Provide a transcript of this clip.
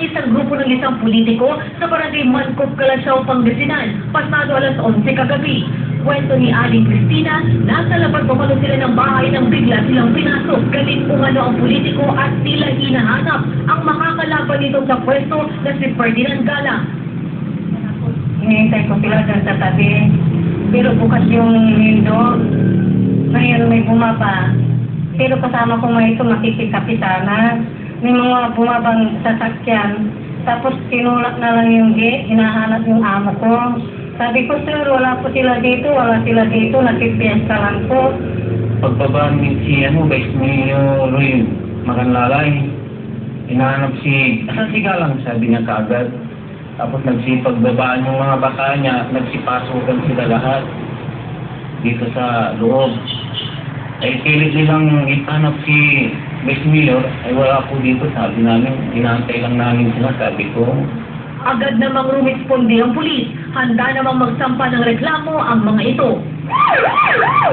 ng isang grupo ng isang politiko sa barangay Mancop, Calasaw, Pangasinan, pasado alas 11 kagabi. Kwento ni Aling Cristina, nasa labas umano sila ng bahay nang bigla silang pinasok. Galit umano ang politiko at tila hinahanap ang makakalaban nito sa pwesto na si Ferdinand Gala. Hinihintay ko sila dyan sa tabi. Pero bukas yung window, ngayon may bumaba. Pero kasama ko ngayon ito makikikapitana. May mga bumabang sasakyan. Tapos tinulak na lang yung gate, hinahanap yung amo ko. Sabi ko, sir, wala po sila dito, wala sila dito, nakipiesta lang po. pagbaba ni si ano, Vice Mayor Roy Makanlalay, hinahanap si, asan si Galang, sabi niya kaagad. Tapos nagsipagbabaan yung mga baka niya, nagsipasukan sila lahat dito sa loob. Ay pilit nilang itanap si Vice Mayor, ay wala po dito, sabi namin, inaantay lang namin sila, sabi ko. Agad namang rumisponde ang pulis. Handa namang magsampa ng reklamo ang mga ito.